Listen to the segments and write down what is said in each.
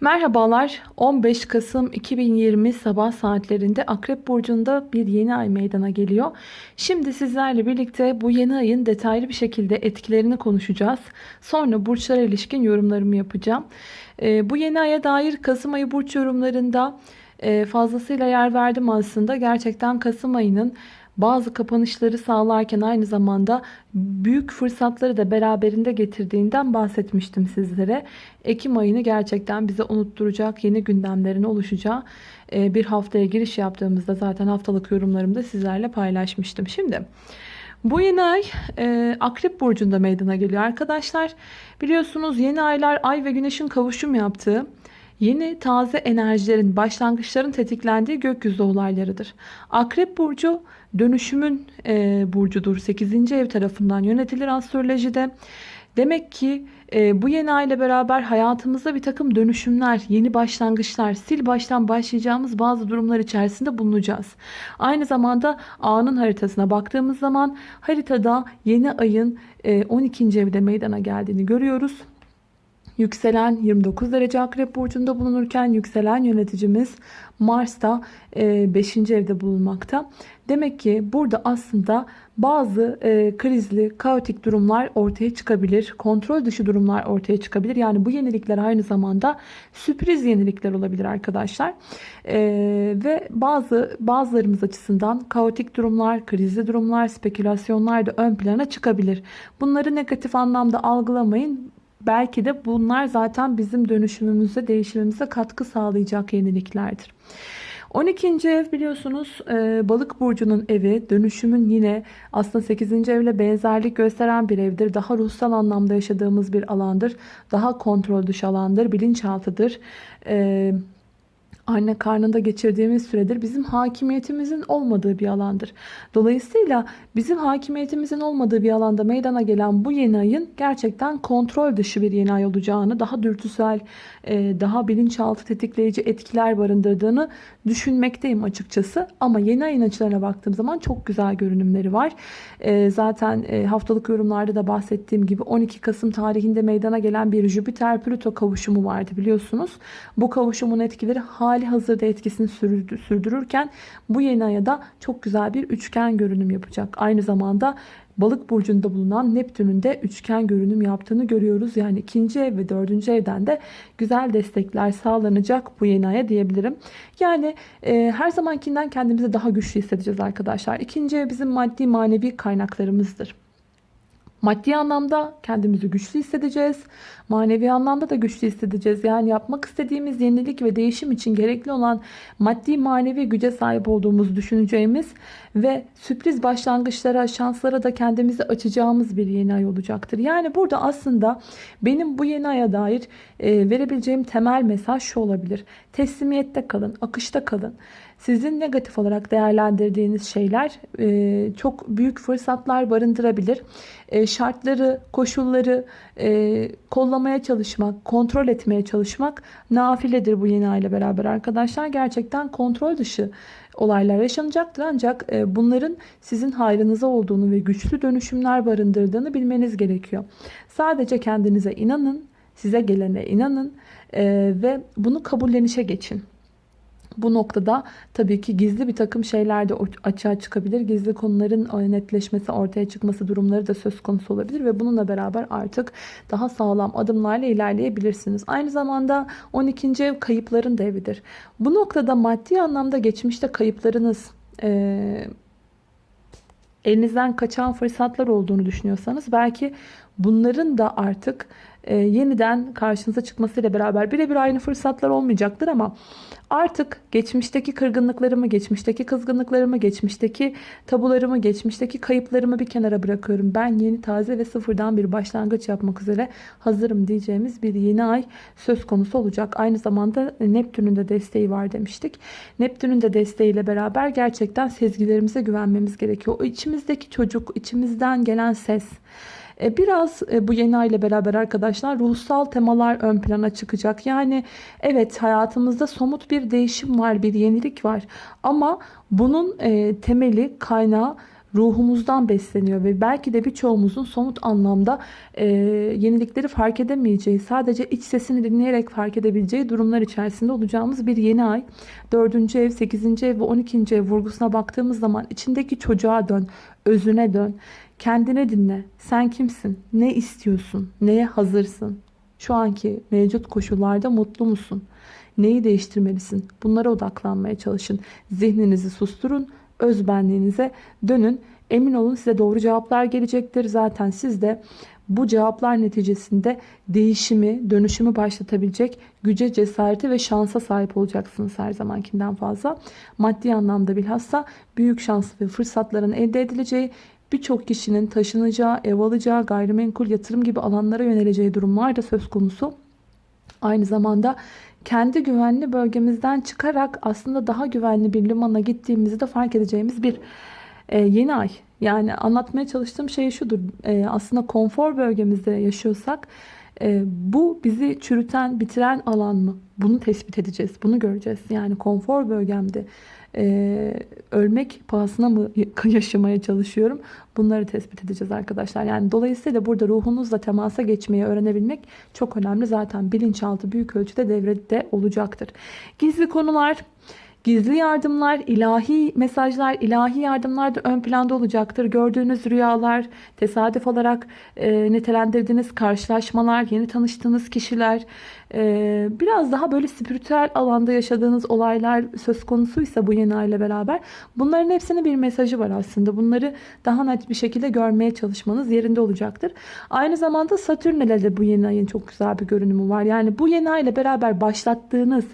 Merhabalar. 15 Kasım 2020 sabah saatlerinde Akrep Burcu'nda bir yeni ay meydana geliyor. Şimdi sizlerle birlikte bu yeni ayın detaylı bir şekilde etkilerini konuşacağız. Sonra burçlara ilişkin yorumlarımı yapacağım. Ee, bu yeni aya dair Kasım ayı burç yorumlarında e, fazlasıyla yer verdim aslında. Gerçekten Kasım ayının bazı kapanışları sağlarken aynı zamanda büyük fırsatları da beraberinde getirdiğinden bahsetmiştim sizlere. Ekim ayını gerçekten bize unutturacak yeni gündemlerin oluşacağı e, bir haftaya giriş yaptığımızda zaten haftalık yorumlarımda sizlerle paylaşmıştım. Şimdi bu yeni ay e, Akrep Burcu'nda meydana geliyor arkadaşlar. Biliyorsunuz yeni aylar ay ve güneşin kavuşum yaptığı Yeni taze enerjilerin, başlangıçların tetiklendiği gökyüzü olaylarıdır. Akrep burcu dönüşümün e, burcudur. 8. ev tarafından yönetilir astrolojide. Demek ki e, bu yeni ay ile beraber hayatımızda bir takım dönüşümler, yeni başlangıçlar, sil baştan başlayacağımız bazı durumlar içerisinde bulunacağız. Aynı zamanda anın haritasına baktığımız zaman haritada yeni ayın e, 12. evde meydana geldiğini görüyoruz. Yükselen 29 derece akrep burcunda bulunurken yükselen yöneticimiz Mars da 5. E, evde bulunmakta. Demek ki burada aslında bazı e, krizli, kaotik durumlar ortaya çıkabilir. Kontrol dışı durumlar ortaya çıkabilir. Yani bu yenilikler aynı zamanda sürpriz yenilikler olabilir arkadaşlar. E, ve bazı bazılarımız açısından kaotik durumlar, krizli durumlar, spekülasyonlar da ön plana çıkabilir. Bunları negatif anlamda algılamayın belki de bunlar zaten bizim dönüşümümüze, değişimimize katkı sağlayacak yeniliklerdir. 12. ev biliyorsunuz e, balık burcunun evi dönüşümün yine aslında 8. evle benzerlik gösteren bir evdir. Daha ruhsal anlamda yaşadığımız bir alandır. Daha kontrol dışı alandır, bilinçaltıdır. E, anne karnında geçirdiğimiz süredir bizim hakimiyetimizin olmadığı bir alandır. Dolayısıyla bizim hakimiyetimizin olmadığı bir alanda meydana gelen bu yeni ayın gerçekten kontrol dışı bir yeni ay olacağını, daha dürtüsel, e, daha bilinçaltı tetikleyici etkiler barındırdığını düşünmekteyim açıkçası. Ama yeni ayın açılarına baktığım zaman çok güzel görünümleri var. E, zaten e, haftalık yorumlarda da bahsettiğim gibi 12 Kasım tarihinde meydana gelen bir Jüpiter-Plüto kavuşumu vardı biliyorsunuz. Bu kavuşumun etkileri hali hali hazırda etkisini sürdürürken bu yeni aya da çok güzel bir üçgen görünüm yapacak. Aynı zamanda Balık burcunda bulunan Neptün'ün de üçgen görünüm yaptığını görüyoruz. Yani ikinci ev ve dördüncü evden de güzel destekler sağlanacak bu yeni aya diyebilirim. Yani e, her zamankinden kendimizi daha güçlü hissedeceğiz arkadaşlar. İkinci ev bizim maddi manevi kaynaklarımızdır. Maddi anlamda kendimizi güçlü hissedeceğiz. Manevi anlamda da güçlü hissedeceğiz. Yani yapmak istediğimiz yenilik ve değişim için gerekli olan maddi manevi güce sahip olduğumuzu düşüneceğimiz ve sürpriz başlangıçlara, şanslara da kendimizi açacağımız bir yeni ay olacaktır. Yani burada aslında benim bu yeni aya dair e, verebileceğim temel mesaj şu olabilir. Teslimiyette kalın, akışta kalın. Sizin negatif olarak değerlendirdiğiniz şeyler e, çok büyük fırsatlar barındırabilir. E, şartları, koşulları e, kollamaya çalışmak, kontrol etmeye çalışmak nafiledir bu yeni ay ile beraber arkadaşlar. Gerçekten kontrol dışı olaylar yaşanacaktır. Ancak e, bunların sizin hayrınıza olduğunu ve güçlü dönüşümler barındırdığını bilmeniz gerekiyor. Sadece kendinize inanın, size gelene inanın e, ve bunu kabullenişe geçin. Bu noktada tabii ki gizli bir takım şeyler de açığa çıkabilir. Gizli konuların netleşmesi, ortaya çıkması durumları da söz konusu olabilir ve bununla beraber artık daha sağlam adımlarla ilerleyebilirsiniz. Aynı zamanda 12. ev kayıpların da evidir. Bu noktada maddi anlamda geçmişte kayıplarınız, e, elinizden kaçan fırsatlar olduğunu düşünüyorsanız belki bunların da artık e, yeniden karşınıza çıkmasıyla beraber birebir aynı fırsatlar olmayacaktır ama artık geçmişteki kırgınlıklarımı, geçmişteki kızgınlıklarımı, geçmişteki tabularımı, geçmişteki kayıplarımı bir kenara bırakıyorum. Ben yeni, taze ve sıfırdan bir başlangıç yapmak üzere hazırım diyeceğimiz bir yeni ay söz konusu olacak. Aynı zamanda Neptün'ün de desteği var demiştik. Neptün'ün de desteğiyle beraber gerçekten sezgilerimize güvenmemiz gerekiyor. O içimizdeki çocuk, içimizden gelen ses, biraz e, bu yeni ay ile beraber arkadaşlar ruhsal temalar ön plana çıkacak. Yani evet hayatımızda somut bir değişim var, bir yenilik var. Ama bunun e, temeli, kaynağı ruhumuzdan besleniyor ve belki de birçoğumuzun somut anlamda e, yenilikleri fark edemeyeceği, sadece iç sesini dinleyerek fark edebileceği durumlar içerisinde olacağımız bir yeni ay. 4. ev, 8. ev ve 12. ev vurgusuna baktığımız zaman içindeki çocuğa dön, özüne dön, kendine dinle. Sen kimsin? Ne istiyorsun? Neye hazırsın? Şu anki mevcut koşullarda mutlu musun? Neyi değiştirmelisin? Bunlara odaklanmaya çalışın. Zihninizi susturun öz benliğinize dönün. Emin olun size doğru cevaplar gelecektir. Zaten siz de bu cevaplar neticesinde değişimi, dönüşümü başlatabilecek güce, cesareti ve şansa sahip olacaksınız her zamankinden fazla. Maddi anlamda bilhassa büyük şans ve fırsatların elde edileceği, birçok kişinin taşınacağı, ev alacağı, gayrimenkul, yatırım gibi alanlara yöneleceği durumlar da söz konusu. Aynı zamanda kendi güvenli bölgemizden çıkarak aslında daha güvenli bir limana gittiğimizi de fark edeceğimiz bir e, yeni ay. Yani anlatmaya çalıştığım şey şudur. E, aslında konfor bölgemizde yaşıyorsak e, bu bizi çürüten, bitiren alan mı? Bunu tespit edeceğiz. Bunu göreceğiz. Yani konfor bölgemde e, ölmek pahasına mı yaşamaya çalışıyorum? Bunları tespit edeceğiz arkadaşlar. Yani dolayısıyla burada ruhunuzla temasa geçmeyi öğrenebilmek çok önemli. Zaten bilinçaltı büyük ölçüde devrede olacaktır. Gizli konular, Gizli yardımlar, ilahi mesajlar, ilahi yardımlar da ön planda olacaktır. Gördüğünüz rüyalar, tesadüf olarak e, nitelendirdiğiniz karşılaşmalar, yeni tanıştığınız kişiler, e, biraz daha böyle spiritüel alanda yaşadığınız olaylar söz konusuysa bu yeni aile beraber bunların hepsinin bir mesajı var aslında. Bunları daha net bir şekilde görmeye çalışmanız yerinde olacaktır. Aynı zamanda Satürn ile de bu yeni ayın çok güzel bir görünümü var. Yani bu yeni ay ile beraber başlattığınız,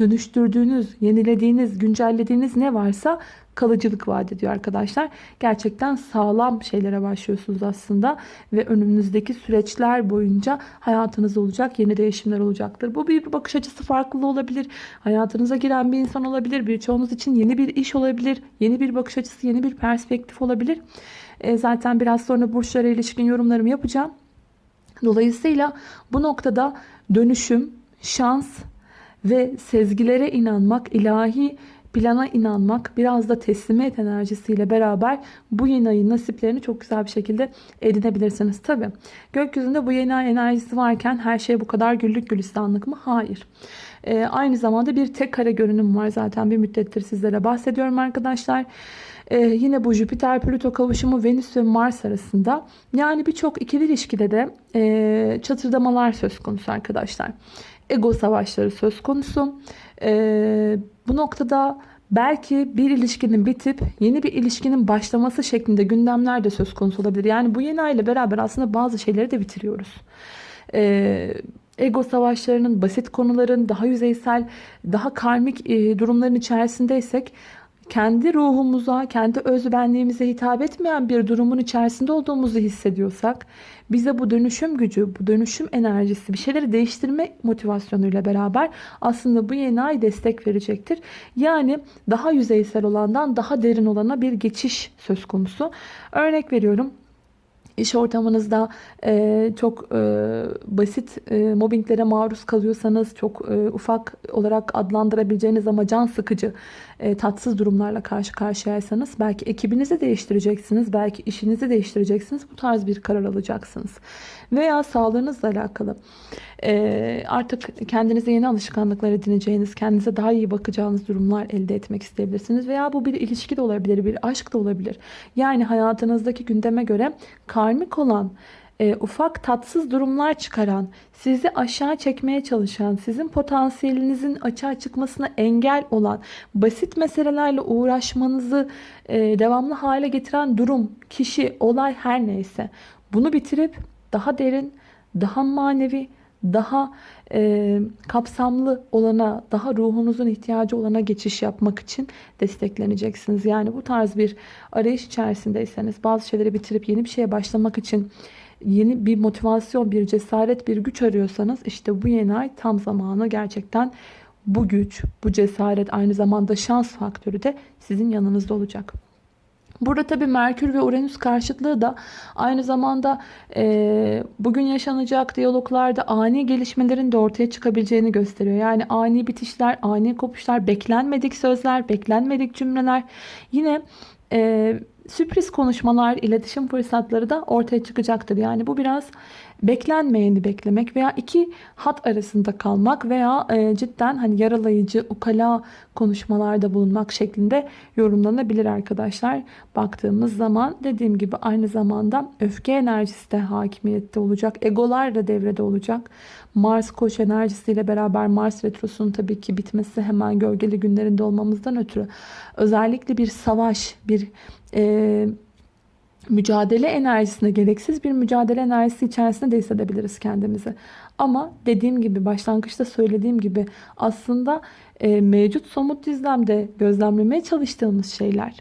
dönüştürdüğünüz, yenilediğiniz, güncellediğiniz ne varsa kalıcılık vaat ediyor arkadaşlar. Gerçekten sağlam şeylere başlıyorsunuz aslında ve önümüzdeki süreçler boyunca hayatınızda olacak yeni değişimler olacaktır. Bu bir bakış açısı farklı olabilir. Hayatınıza giren bir insan olabilir. Birçoğunuz için yeni bir iş olabilir. Yeni bir bakış açısı, yeni bir perspektif olabilir. E, zaten biraz sonra burçlara ilişkin yorumlarımı yapacağım. Dolayısıyla bu noktada dönüşüm, şans ve sezgilere inanmak, ilahi plana inanmak, biraz da teslimiyet enerjisiyle beraber bu yeni ayın nasiplerini çok güzel bir şekilde edinebilirsiniz. Tabi gökyüzünde bu yeni ay enerjisi varken her şey bu kadar güllük gülistanlık mı? Hayır. Ee, aynı zamanda bir tek kare görünüm var zaten bir müddettir sizlere bahsediyorum arkadaşlar. Ee, yine bu Jüpiter Plüto kavuşumu Venüs ve Mars arasında yani birçok ikili ilişkide de e, çatırdamalar söz konusu arkadaşlar. Ego savaşları söz konusu. Ee, bu noktada belki bir ilişkinin bitip yeni bir ilişkinin başlaması şeklinde gündemler de söz konusu olabilir. Yani bu yeni ay ile beraber aslında bazı şeyleri de bitiriyoruz. Ee, ego savaşlarının, basit konuların, daha yüzeysel, daha karmik e, durumların içerisindeysek kendi ruhumuza, kendi özbenliğimize hitap etmeyen bir durumun içerisinde olduğumuzu hissediyorsak bize bu dönüşüm gücü, bu dönüşüm enerjisi bir şeyleri değiştirme motivasyonuyla beraber aslında bu yeni ay destek verecektir. Yani daha yüzeysel olandan daha derin olana bir geçiş söz konusu. Örnek veriyorum iş ortamınızda e, çok e, basit e, mobbinglere maruz kalıyorsanız çok e, ufak olarak adlandırabileceğiniz ama can sıkıcı e, tatsız durumlarla karşı karşıyaysanız belki ekibinizi değiştireceksiniz belki işinizi değiştireceksiniz. Bu tarz bir karar alacaksınız. Veya sağlığınızla alakalı e, artık kendinize yeni alışkanlıklar edineceğiniz kendinize daha iyi bakacağınız durumlar elde etmek isteyebilirsiniz. Veya bu bir ilişki de olabilir bir aşk da olabilir. Yani hayatınızdaki gündeme göre karmik olan e, ufak tatsız durumlar çıkaran, sizi aşağı çekmeye çalışan, sizin potansiyelinizin açığa çıkmasına engel olan, basit meselelerle uğraşmanızı e, devamlı hale getiren durum, kişi, olay her neyse bunu bitirip daha derin, daha manevi, daha e, kapsamlı olana, daha ruhunuzun ihtiyacı olana geçiş yapmak için destekleneceksiniz. Yani bu tarz bir arayış içerisindeyseniz bazı şeyleri bitirip yeni bir şeye başlamak için yeni bir motivasyon, bir cesaret, bir güç arıyorsanız işte bu yeni ay tam zamanı gerçekten bu güç, bu cesaret aynı zamanda şans faktörü de sizin yanınızda olacak. Burada tabii Merkür ve Uranüs karşıtlığı da aynı zamanda e, bugün yaşanacak diyaloglarda ani gelişmelerin de ortaya çıkabileceğini gösteriyor. Yani ani bitişler, ani kopuşlar, beklenmedik sözler, beklenmedik cümleler. Yine e, sürpriz konuşmalar, iletişim fırsatları da ortaya çıkacaktır. Yani bu biraz beklenmeyeni beklemek veya iki hat arasında kalmak veya e, cidden hani yaralayıcı, ukala konuşmalarda bulunmak şeklinde yorumlanabilir arkadaşlar. Baktığımız zaman dediğim gibi aynı zamanda öfke enerjisi de hakimiyette olacak. Egolar da devrede olacak. Mars koç enerjisiyle beraber Mars retrosunun tabii ki bitmesi hemen gölgeli günlerinde olmamızdan ötürü özellikle bir savaş, bir e, mücadele enerjisine gereksiz bir mücadele enerjisi içerisinde de hissedebiliriz kendimizi. Ama dediğim gibi başlangıçta söylediğim gibi aslında e, mevcut somut düzlemde gözlemlemeye çalıştığımız şeyler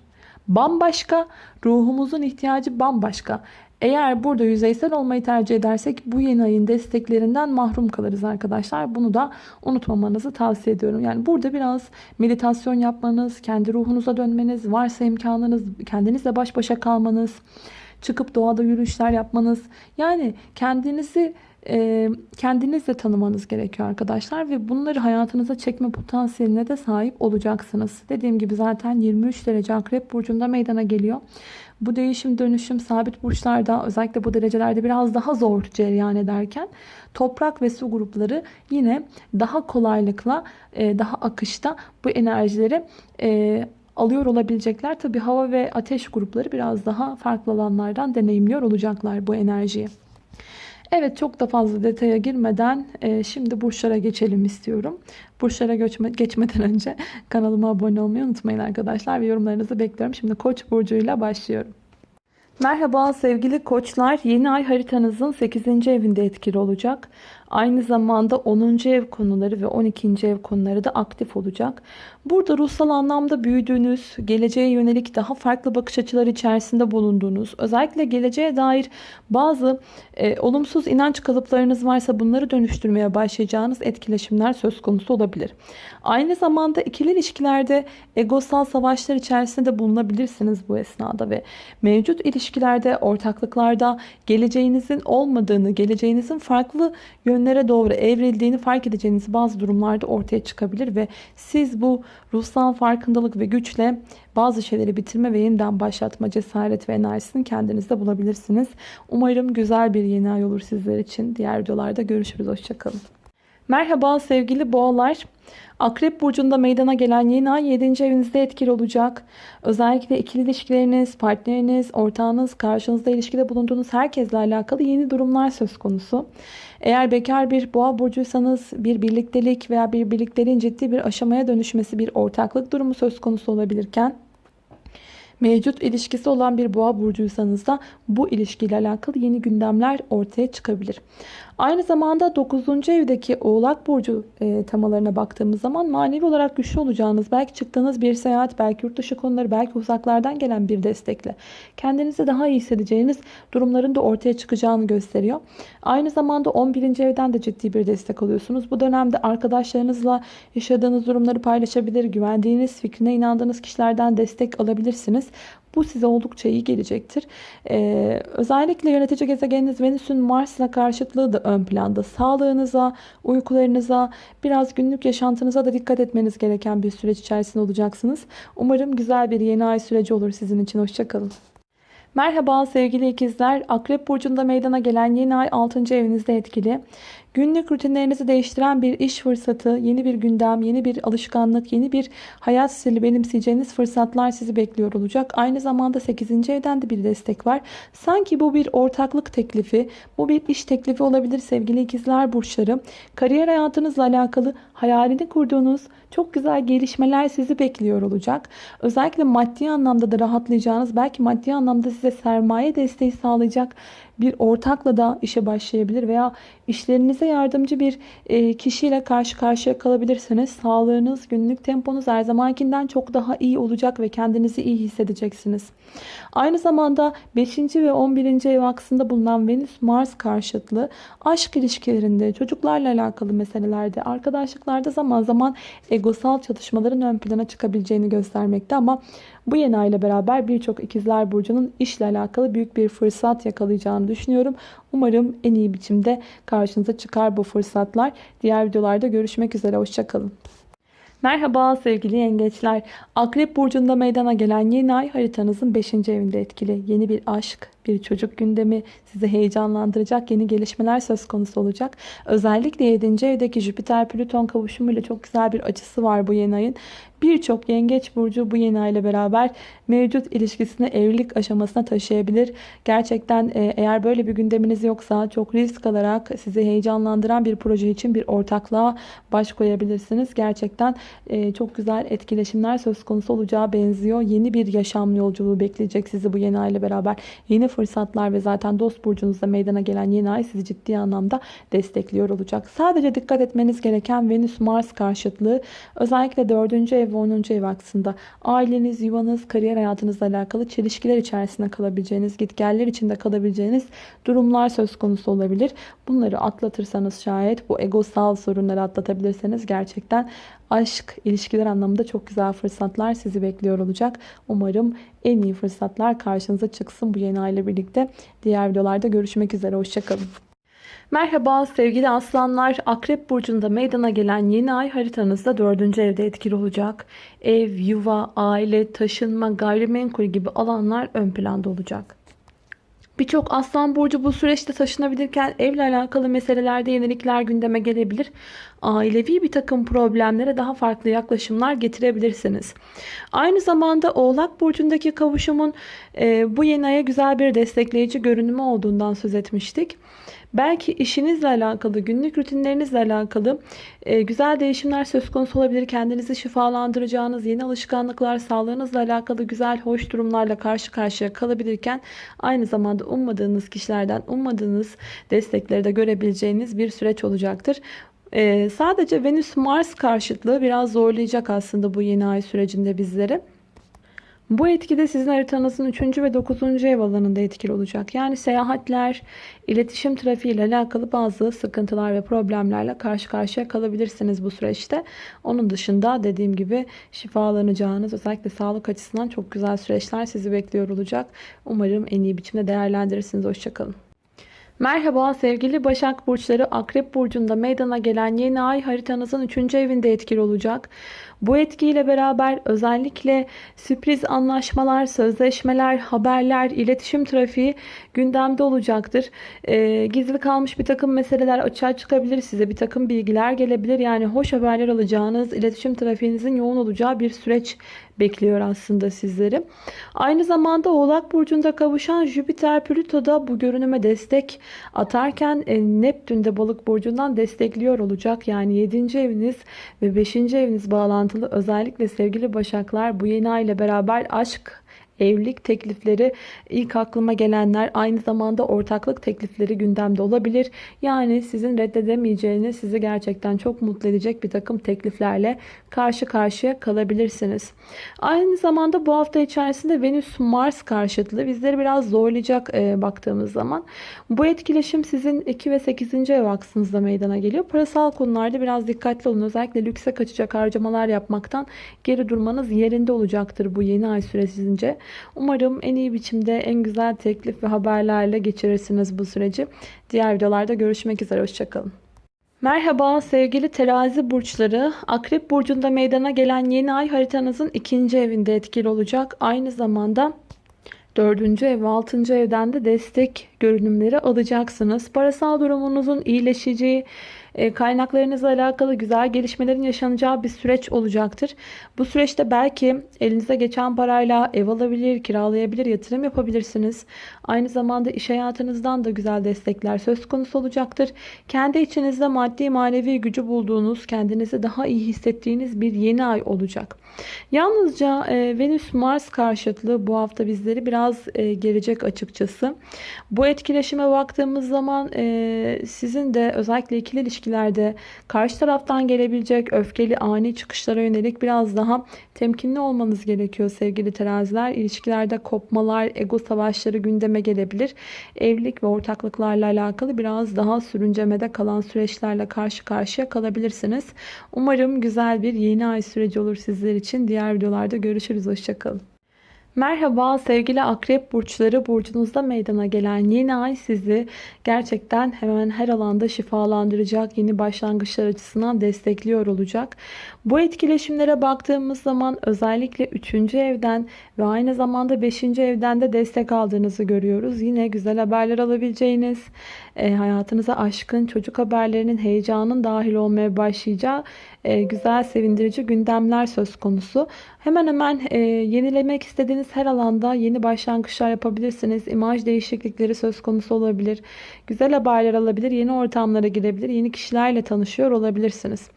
bambaşka, ruhumuzun ihtiyacı bambaşka. Eğer burada yüzeysel olmayı tercih edersek bu yeni ayın desteklerinden mahrum kalırız arkadaşlar. Bunu da unutmamanızı tavsiye ediyorum. Yani burada biraz meditasyon yapmanız, kendi ruhunuza dönmeniz, varsa imkanınız kendinizle baş başa kalmanız, çıkıp doğada yürüyüşler yapmanız. Yani kendinizi e, kendinizle tanımanız gerekiyor arkadaşlar ve bunları hayatınıza çekme potansiyeline de sahip olacaksınız. Dediğim gibi zaten 23 derece akrep burcunda meydana geliyor. Bu değişim dönüşüm sabit burçlarda özellikle bu derecelerde biraz daha zor cereyan ederken toprak ve su grupları yine daha kolaylıkla e, daha akışta bu enerjileri e, alıyor olabilecekler. Tabi hava ve ateş grupları biraz daha farklı alanlardan deneyimliyor olacaklar bu enerjiyi. Evet çok da fazla detaya girmeden e, şimdi burçlara geçelim istiyorum. Burçlara geçme, geçmeden önce kanalıma abone olmayı unutmayın arkadaşlar ve yorumlarınızı bekliyorum. Şimdi Koç burcuyla başlıyorum. Merhaba sevgili koçlar. Yeni ay haritanızın 8. evinde etkili olacak. Aynı zamanda 10. ev konuları ve 12. ev konuları da aktif olacak. Burada ruhsal anlamda büyüdüğünüz, geleceğe yönelik daha farklı bakış açıları içerisinde bulunduğunuz, özellikle geleceğe dair bazı e, olumsuz inanç kalıplarınız varsa bunları dönüştürmeye başlayacağınız etkileşimler söz konusu olabilir. Aynı zamanda ikili ilişkilerde egosal savaşlar içerisinde de bulunabilirsiniz bu esnada ve mevcut ilişkilerde, ortaklıklarda geleceğinizin olmadığını, geleceğinizin farklı yönlere doğru evrildiğini fark edeceğiniz bazı durumlarda ortaya çıkabilir ve siz bu ruhsal farkındalık ve güçle bazı şeyleri bitirme ve yeniden başlatma cesaret ve enerjisini kendinizde bulabilirsiniz. Umarım güzel bir yeni ay olur sizler için. Diğer videolarda görüşürüz. Hoşçakalın. Merhaba sevgili boğalar. Akrep burcunda meydana gelen yeni ay 7. evinizde etkili olacak. Özellikle ikili ilişkileriniz, partneriniz, ortağınız, karşınızda ilişkide bulunduğunuz herkesle alakalı yeni durumlar söz konusu. Eğer bekar bir boğa burcuysanız bir birliktelik veya bir birlikteliğin ciddi bir aşamaya dönüşmesi bir ortaklık durumu söz konusu olabilirken mevcut ilişkisi olan bir boğa burcuysanız da bu ilişkiyle alakalı yeni gündemler ortaya çıkabilir. Aynı zamanda 9. evdeki Oğlak Burcu e, temalarına baktığımız zaman manevi olarak güçlü olacağınız, belki çıktığınız bir seyahat, belki yurt dışı konuları, belki uzaklardan gelen bir destekle kendinizi daha iyi hissedeceğiniz durumların da ortaya çıkacağını gösteriyor. Aynı zamanda 11. evden de ciddi bir destek alıyorsunuz. Bu dönemde arkadaşlarınızla yaşadığınız durumları paylaşabilir, güvendiğiniz, fikrine inandığınız kişilerden destek alabilirsiniz. Bu size oldukça iyi gelecektir. Ee, özellikle yönetici gezegeniniz Venüs'ün Mars'la karşıtlığı da ön planda. Sağlığınıza, uykularınıza, biraz günlük yaşantınıza da dikkat etmeniz gereken bir süreç içerisinde olacaksınız. Umarım güzel bir yeni ay süreci olur sizin için. Hoşçakalın. Merhaba sevgili ikizler. Akrep burcunda meydana gelen yeni ay 6. evinizde etkili. Günlük rutinlerinizi değiştiren bir iş fırsatı, yeni bir gündem, yeni bir alışkanlık, yeni bir hayat stili benimseyeceğiniz fırsatlar sizi bekliyor olacak. Aynı zamanda 8. evden de bir destek var. Sanki bu bir ortaklık teklifi, bu bir iş teklifi olabilir sevgili ikizler burçları. Kariyer hayatınızla alakalı hayalini kurduğunuz çok güzel gelişmeler sizi bekliyor olacak. Özellikle maddi anlamda da rahatlayacağınız, belki maddi anlamda size sermaye desteği sağlayacak bir ortakla da işe başlayabilir veya işlerinize yardımcı bir e, kişiyle karşı karşıya kalabilirsiniz. Sağlığınız, günlük temponuz her zamankinden çok daha iyi olacak ve kendinizi iyi hissedeceksiniz. Aynı zamanda 5. ve 11. ev aksında bulunan Venüs-Mars karşıtlığı aşk ilişkilerinde, çocuklarla alakalı meselelerde, arkadaşlıklarda zaman zaman egosal çatışmaların ön plana çıkabileceğini göstermekte ama bu yeni ay beraber birçok ikizler burcunun işle alakalı büyük bir fırsat yakalayacağını düşünüyorum. Umarım en iyi biçimde karşınıza çıkar bu fırsatlar. Diğer videolarda görüşmek üzere. Hoşçakalın. Merhaba sevgili yengeçler. Akrep burcunda meydana gelen yeni ay haritanızın 5. evinde etkili. Yeni bir aşk, bir çocuk gündemi sizi heyecanlandıracak yeni gelişmeler söz konusu olacak. Özellikle 7. evdeki Jüpiter Plüton kavuşumuyla çok güzel bir açısı var bu yeni ayın. Birçok yengeç burcu bu yeni ay ile beraber mevcut ilişkisini evlilik aşamasına taşıyabilir. Gerçekten e, eğer böyle bir gündeminiz yoksa çok risk alarak sizi heyecanlandıran bir proje için bir ortaklığa baş koyabilirsiniz. Gerçekten e, çok güzel etkileşimler söz konusu olacağı benziyor. Yeni bir yaşam yolculuğu bekleyecek sizi bu yeni ay ile beraber. Yeni fırsatlar ve zaten dost burcunuzda meydana gelen yeni ay sizi ciddi anlamda destekliyor olacak. Sadece dikkat etmeniz gereken Venüs-Mars karşıtlığı özellikle 4. ev ve 10. ev aksında aileniz, yuvanız, kariyer hayatınızla alakalı çelişkiler içerisinde kalabileceğiniz, gitgeller içinde kalabileceğiniz durumlar söz konusu olabilir. Bunları atlatırsanız şayet bu egosal sorunları atlatabilirseniz gerçekten aşk, ilişkiler anlamında çok güzel fırsatlar sizi bekliyor olacak. Umarım en iyi fırsatlar karşınıza çıksın bu yeni aile birlikte. Diğer videolarda görüşmek üzere. Hoşçakalın. Merhaba sevgili aslanlar. Akrep burcunda meydana gelen yeni ay haritanızda dördüncü evde etkili olacak. Ev, yuva, aile, taşınma, gayrimenkul gibi alanlar ön planda olacak. Birçok aslan burcu bu süreçte taşınabilirken evle alakalı meselelerde yenilikler gündeme gelebilir. Ailevi bir takım problemlere daha farklı yaklaşımlar getirebilirsiniz. Aynı zamanda Oğlak burcundaki kavuşumun e, bu yeni aya güzel bir destekleyici görünümü olduğundan söz etmiştik. Belki işinizle alakalı, günlük rutinlerinizle alakalı e, güzel değişimler söz konusu olabilir. Kendinizi şifalandıracağınız yeni alışkanlıklar, sağlığınızla alakalı güzel, hoş durumlarla karşı karşıya kalabilirken aynı zamanda ummadığınız kişilerden ummadığınız destekleri de görebileceğiniz bir süreç olacaktır. Ee, sadece Venüs-Mars karşıtlığı biraz zorlayacak aslında bu yeni ay sürecinde bizleri. Bu etkide sizin haritanızın 3. ve 9. ev alanında etkili olacak. Yani seyahatler, iletişim trafiği ile alakalı bazı sıkıntılar ve problemlerle karşı karşıya kalabilirsiniz bu süreçte. Onun dışında dediğim gibi şifalanacağınız özellikle sağlık açısından çok güzel süreçler sizi bekliyor olacak. Umarım en iyi biçimde değerlendirirsiniz. Hoşçakalın. Merhaba sevgili Başak Burçları Akrep Burcu'nda meydana gelen yeni ay haritanızın 3. evinde etkili olacak. Bu etkiyle beraber özellikle sürpriz anlaşmalar, sözleşmeler, haberler, iletişim trafiği gündemde olacaktır. E, gizli kalmış bir takım meseleler açığa çıkabilir. Size bir takım bilgiler gelebilir. Yani hoş haberler alacağınız, iletişim trafiğinizin yoğun olacağı bir süreç bekliyor aslında sizleri. Aynı zamanda Oğlak Burcu'nda kavuşan Jüpiter Plüto da bu görünüme destek atarken e, Neptün de Balık Burcu'ndan destekliyor olacak. Yani 7. eviniz ve 5. eviniz bağlantılı özellikle sevgili Başaklar bu yeni ay ile beraber aşk Evlilik teklifleri ilk aklıma gelenler aynı zamanda ortaklık teklifleri gündemde olabilir. Yani sizin reddedemeyeceğiniz sizi gerçekten çok mutlu edecek bir takım tekliflerle karşı karşıya kalabilirsiniz. Aynı zamanda bu hafta içerisinde Venüs Mars karşıtlığı bizleri biraz zorlayacak e, baktığımız zaman. Bu etkileşim sizin 2 ve 8. ev aksınızda meydana geliyor. Parasal konularda biraz dikkatli olun. Özellikle lükse kaçacak harcamalar yapmaktan geri durmanız yerinde olacaktır bu yeni ay süresince. Umarım en iyi biçimde en güzel teklif ve haberlerle geçirirsiniz bu süreci. Diğer videolarda görüşmek üzere. Hoşçakalın. Merhaba sevgili terazi burçları. Akrep burcunda meydana gelen yeni ay haritanızın ikinci evinde etkili olacak. Aynı zamanda dördüncü ev ve altıncı evden de destek görünümleri alacaksınız. Parasal durumunuzun iyileşeceği, kaynaklarınızla alakalı güzel gelişmelerin yaşanacağı bir süreç olacaktır. Bu süreçte belki elinize geçen parayla ev alabilir, kiralayabilir, yatırım yapabilirsiniz. Aynı zamanda iş hayatınızdan da güzel destekler söz konusu olacaktır. Kendi içinizde maddi manevi gücü bulduğunuz, kendinizi daha iyi hissettiğiniz bir yeni ay olacak. Yalnızca e, Venüs-Mars karşıtlığı bu hafta bizleri biraz e, gelecek açıkçası. Bu etkileşime baktığımız zaman e, sizin de özellikle ikili ilişkilerde karşı taraftan gelebilecek öfkeli ani çıkışlara yönelik biraz daha temkinli olmanız gerekiyor sevgili teraziler. İlişkilerde kopmalar, ego savaşları gündeme gelebilir. Evlilik ve ortaklıklarla alakalı biraz daha sürüncemede kalan süreçlerle karşı karşıya kalabilirsiniz. Umarım güzel bir yeni ay süreci olur sizler için. Diğer videolarda görüşürüz. Hoşçakalın. Merhaba sevgili akrep burçları burcunuzda meydana gelen yeni ay sizi gerçekten hemen her alanda şifalandıracak yeni başlangıçlar açısından destekliyor olacak. Bu etkileşimlere baktığımız zaman özellikle 3. evden ve aynı zamanda 5. evden de destek aldığınızı görüyoruz. Yine güzel haberler alabileceğiniz, e, hayatınıza aşkın çocuk haberlerinin heyecanın dahil olmaya başlayacağı e, güzel sevindirici gündemler söz konusu. Hemen hemen e, yenilemek istediğiniz her alanda yeni başlangıçlar yapabilirsiniz. İmaj değişiklikleri söz konusu olabilir. Güzel haberler alabilir, yeni ortamlara girebilir, yeni kişilerle tanışıyor olabilirsiniz.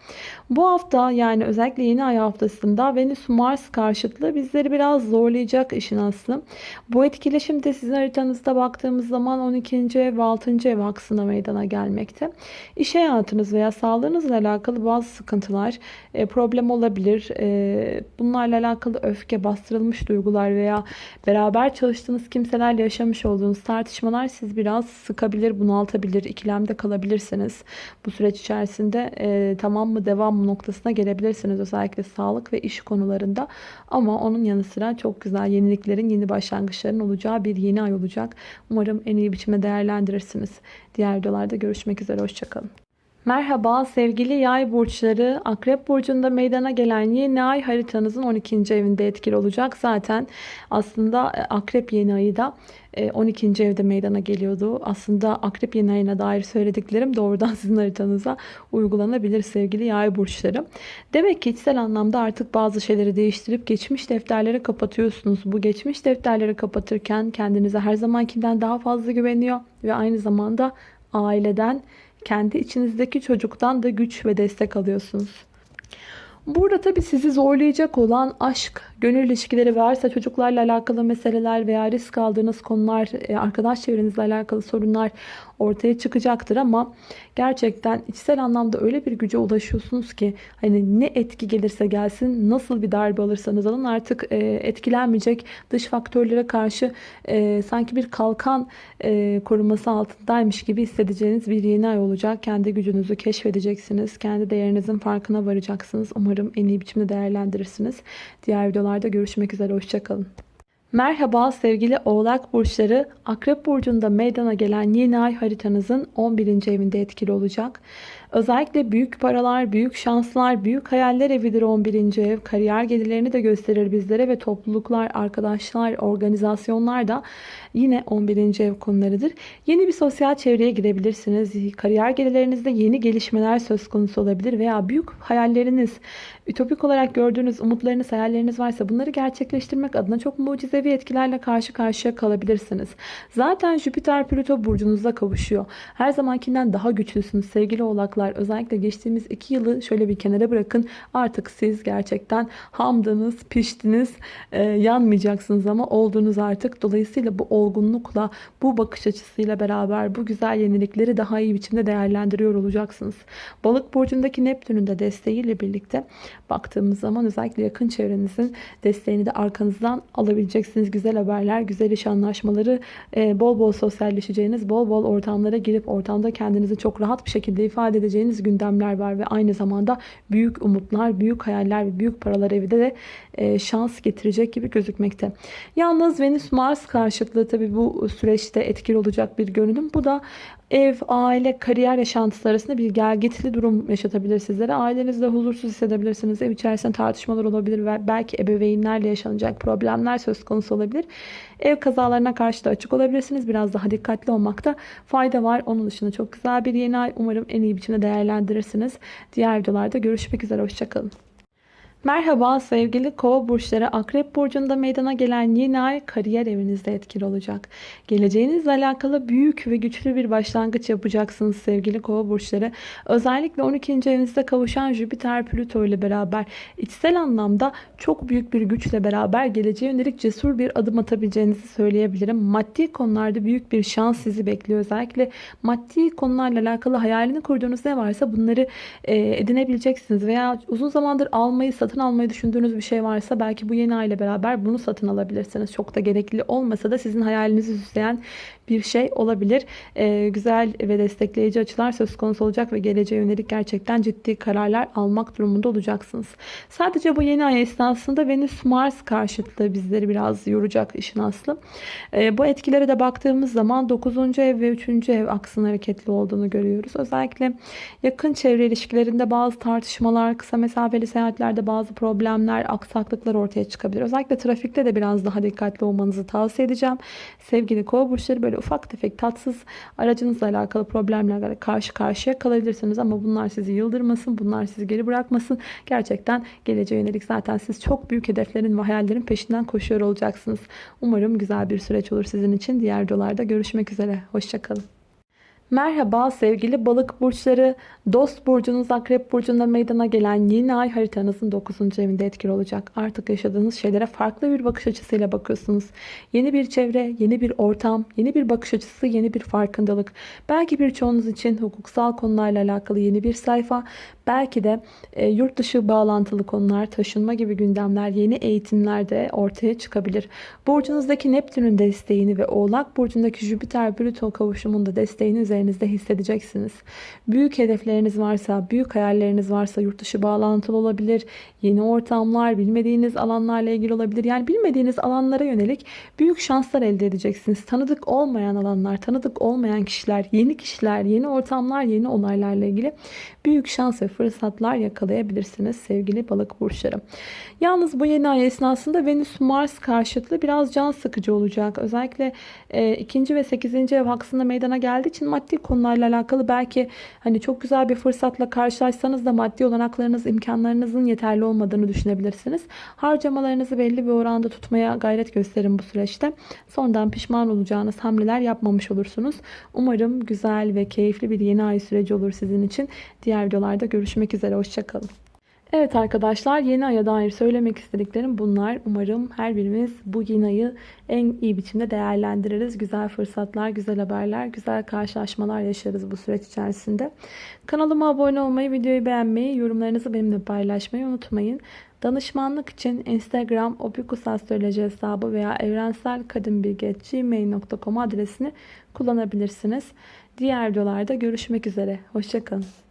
Bu hafta yani özellikle yeni ay haftasında Venüs-Mars karşıtlığı bizleri biraz zorlayacak işin aslı. Bu etkileşim de sizin haritanızda baktığımız zaman 12. ev ve 6. ev aksına meydana gelmekte. İş hayatınız veya sağlığınızla alakalı bazı sıkıntılar, e, problem olabilir. E, bunlarla alakalı öfke, bastırılmış duygular veya beraber çalıştığınız kimselerle yaşamış olduğunuz tartışmalar siz biraz sıkabilir, bunaltabilir, ikilemde kalabilirsiniz. Bu süreç içerisinde e, tamam mı devam mı noktasına gelebilirsiniz özellikle sağlık ve iş konularında. Ama onun yanı sıra çok güzel yeniliklerin, yeni başlangıçların olacağı bir yeni ay olacak. Umarım en iyi biçimde değerlendirirsiniz. Diğer videolarda görüşmek üzere. Hoşçakalın. Merhaba sevgili yay burçları. Akrep burcunda meydana gelen yeni ay haritanızın 12. evinde etkili olacak. Zaten aslında e, akrep yeni ayı da 12. E, evde meydana geliyordu. Aslında akrep yeni ayına dair söylediklerim doğrudan sizin haritanıza uygulanabilir sevgili yay burçları. Demek ki içsel anlamda artık bazı şeyleri değiştirip geçmiş defterleri kapatıyorsunuz. Bu geçmiş defterleri kapatırken kendinize her zamankinden daha fazla güveniyor ve aynı zamanda aileden kendi içinizdeki çocuktan da güç ve destek alıyorsunuz. Burada tabii sizi zorlayacak olan aşk, gönül ilişkileri varsa çocuklarla alakalı meseleler veya risk aldığınız konular, e, arkadaş çevrenizle alakalı sorunlar ortaya çıkacaktır ama gerçekten içsel anlamda öyle bir güce ulaşıyorsunuz ki hani ne etki gelirse gelsin nasıl bir darbe alırsanız alın artık e, etkilenmeyecek dış faktörlere karşı e, sanki bir kalkan e, koruması altındaymış gibi hissedeceğiniz bir yeni ay olacak. Kendi gücünüzü keşfedeceksiniz. Kendi değerinizin farkına varacaksınız. Umarım en iyi biçimde değerlendirirsiniz. Diğer videolarda görüşmek üzere. Hoşçakalın. Merhaba sevgili oğlak burçları. Akrep burcunda meydana gelen yeni ay haritanızın 11. evinde etkili olacak. Özellikle büyük paralar, büyük şanslar, büyük hayaller evidir 11. ev. Kariyer gelirlerini de gösterir bizlere ve topluluklar, arkadaşlar, organizasyonlar da yine 11. ev konularıdır. Yeni bir sosyal çevreye girebilirsiniz. Kariyer gelirlerinizde yeni gelişmeler söz konusu olabilir veya büyük hayalleriniz, ütopik olarak gördüğünüz umutlarınız, hayalleriniz varsa bunları gerçekleştirmek adına çok mucizevi etkilerle karşı karşıya kalabilirsiniz. Zaten Jüpiter Plüto burcunuzda kavuşuyor. Her zamankinden daha güçlüsünüz sevgili oğlaklar. Özellikle geçtiğimiz iki yılı şöyle bir kenara bırakın. Artık siz gerçekten hamdınız, piştiniz, e, yanmayacaksınız ama oldunuz artık. Dolayısıyla bu olgunlukla, bu bakış açısıyla beraber bu güzel yenilikleri daha iyi biçimde değerlendiriyor olacaksınız. Balık burcundaki Neptün'ün de desteğiyle birlikte baktığımız zaman özellikle yakın çevrenizin desteğini de arkanızdan alabileceksiniz. Güzel haberler, güzel iş anlaşmaları, e, bol bol sosyalleşeceğiniz, bol bol ortamlara girip ortamda kendinizi çok rahat bir şekilde ifade edeceğiniz gündemler var ve aynı zamanda büyük umutlar, büyük hayaller ve büyük paralar evde de e, şans getirecek gibi gözükmekte. Yalnız Venüs Mars karşıtlığı tabi bu süreçte etkili olacak bir görünüm. Bu da ev, aile, kariyer yaşantısı arasında bir gelgitli durum yaşatabilir sizlere. Ailenizde huzursuz hissedebilirsiniz. Ev içerisinde tartışmalar olabilir ve belki ebeveynlerle yaşanacak problemler söz konusu olabilir. Ev kazalarına karşı da açık olabilirsiniz. Biraz daha dikkatli olmakta fayda var. Onun dışında çok güzel bir yeni ay. Umarım en iyi biçimde değerlendirirsiniz. Diğer videolarda görüşmek üzere. Hoşçakalın. Merhaba sevgili kova burçları akrep burcunda meydana gelen yeni ay kariyer evinizde etkili olacak. Geleceğinizle alakalı büyük ve güçlü bir başlangıç yapacaksınız sevgili kova burçları. Özellikle 12. evinizde kavuşan Jüpiter Plüto ile beraber içsel anlamda çok büyük bir güçle beraber geleceğe yönelik cesur bir adım atabileceğinizi söyleyebilirim. Maddi konularda büyük bir şans sizi bekliyor. Özellikle maddi konularla alakalı hayalini kurduğunuz ne varsa bunları edinebileceksiniz veya uzun zamandır almayı satın satın almayı düşündüğünüz bir şey varsa belki bu yeni ay ile beraber bunu satın alabilirsiniz. Çok da gerekli olmasa da sizin hayalinizi süsleyen bir şey olabilir. Ee, güzel ve destekleyici açılar söz konusu olacak ve geleceğe yönelik gerçekten ciddi kararlar almak durumunda olacaksınız. Sadece bu yeni ay esnasında Venüs Mars karşıtlığı bizleri biraz yoracak işin aslı. Ee, bu etkilere de baktığımız zaman 9. ev ve 3. ev aksın hareketli olduğunu görüyoruz. Özellikle yakın çevre ilişkilerinde bazı tartışmalar, kısa mesafeli seyahatlerde bazı problemler, aksaklıklar ortaya çıkabilir. Özellikle trafikte de biraz daha dikkatli olmanızı tavsiye edeceğim. Sevgili kova burçları böyle ufak tefek tatsız aracınızla alakalı problemlerle karşı karşıya kalabilirsiniz ama bunlar sizi yıldırmasın, bunlar sizi geri bırakmasın. Gerçekten geleceğe yönelik zaten siz çok büyük hedeflerin ve hayallerin peşinden koşuyor olacaksınız. Umarım güzel bir süreç olur sizin için. Diğer videolarda görüşmek üzere. Hoşçakalın. Merhaba sevgili balık burçları. Dost burcunuz akrep burcunda meydana gelen yeni ay haritanızın 9. evinde etkili olacak. Artık yaşadığınız şeylere farklı bir bakış açısıyla bakıyorsunuz. Yeni bir çevre, yeni bir ortam, yeni bir bakış açısı, yeni bir farkındalık. Belki birçoğunuz için hukuksal konularla alakalı yeni bir sayfa. Belki de e, yurt dışı bağlantılı konular, taşınma gibi gündemler, yeni eğitimler de ortaya çıkabilir. Burcunuzdaki Neptün'ün desteğini ve Oğlak Burcu'ndaki Jüpiter-Plüto kavuşumunda desteğini üzerinizde hissedeceksiniz. Büyük hedefleriniz varsa, büyük hayalleriniz varsa yurt dışı bağlantılı olabilir. Yeni ortamlar, bilmediğiniz alanlarla ilgili olabilir. Yani bilmediğiniz alanlara yönelik büyük şanslar elde edeceksiniz. Tanıdık olmayan alanlar, tanıdık olmayan kişiler, yeni kişiler, yeni ortamlar, yeni olaylarla ilgili büyük şans ve fırsatlar yakalayabilirsiniz sevgili balık burçları. Yalnız bu yeni ay esnasında Venüs Mars karşıtlığı biraz can sıkıcı olacak. Özellikle e, ikinci ve sekizinci ev aksında meydana geldiği için maddi konularla alakalı belki hani çok güzel bir fırsatla karşılaşsanız da maddi olanaklarınız, imkanlarınızın yeterli olmadığını düşünebilirsiniz. Harcamalarınızı belli bir oranda tutmaya gayret gösterin bu süreçte. Sondan pişman olacağınız hamleler yapmamış olursunuz. Umarım güzel ve keyifli bir yeni ay süreci olur sizin için. Diğer videolarda görüşmek üzere. Hoşçakalın. Evet arkadaşlar yeni aya dair söylemek istediklerim bunlar. Umarım her birimiz bu yeni ayı en iyi biçimde değerlendiririz. Güzel fırsatlar, güzel haberler, güzel karşılaşmalar yaşarız bu süreç içerisinde. Kanalıma abone olmayı, videoyu beğenmeyi, yorumlarınızı benimle paylaşmayı unutmayın. Danışmanlık için Instagram opikusastroloji hesabı veya evrenselkadınbilgi.gmail.com adresini kullanabilirsiniz. Diğer videolarda görüşmek üzere. Hoşçakalın.